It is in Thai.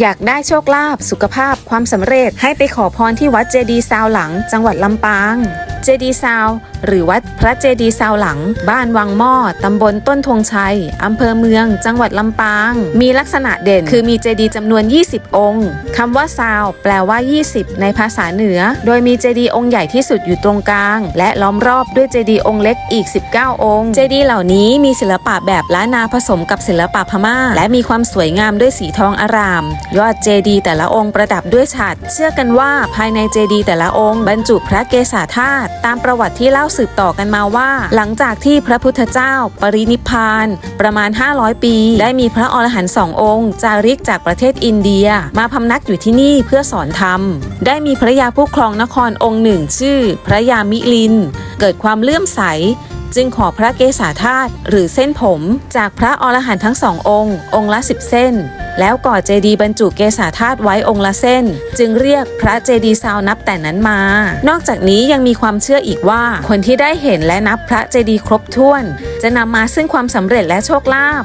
อยากได้โชคลาภสุขภาพความสำเร็จให้ไปขอพรที่วัดเจดีซาวหลัง จังหวัดลำปาง เจดีซาว หรือวัดพระเจดีซาวหลัง บ้านวังหม้อตำบลต้นธงชัยอำเภอเมือง จังหวัดลำปาง มีลักษณะเด่นคือมีเจดีจำนวน 20 องค์คำว่าซาวแปลว่า 20 ในภาษาเหนือ โดยมีเจดีองค์ใหญ่ที่สุดอยู่ตรงกลาง และล้อมรอบด้วยเจดีองค์เล็กอีก 19 องค์ เจดีเหล่านี้มีศิลปะแบบล้านนาผสมกับศิลปะพม่า และมีความสวยงามด้วยสีทองอาราม ยอดเจดีแต่ละองค์ประดับด้วยฉัตรเชื่อกันว่าภายในเจดีแต่ละองค์บรรจุพระเกศาธาตุตามประวัติที่เล่าสืบต่อกันมาว่า หลังจากที่พระพุทธเจ้า ปรินิพพาน ประมาณ 500 ปี ได้มีพระอรหันต์สององค์ จาริกจากประเทศอินเดีย มาพำนักอยู่ที่นี่เพื่อสอนธรรม ได้มีพระยาผู้ครองนครองค์หนึ่ง ชื่อ พระยามิลิน เกิดความเลื่อมใส จึงขอพระเกศาธาตุหรือเส้นผม จากพระอรหันต์ทั้งสององค์ องค์ละสิบเส้น แล้วก่อเจดีย์บรรจุเกศาธาตุไว้องค์ละเส้น จึงเรียกพระเจดีย์ซาวนับแต่นั้นมา นอกจากนี้ยังมีความเชื่ออีกว่า คนที่ได้เห็นและนับพระเจดีย์ครบถ้วน จะนำมาซึ่งความสำเร็จและโชคลาภ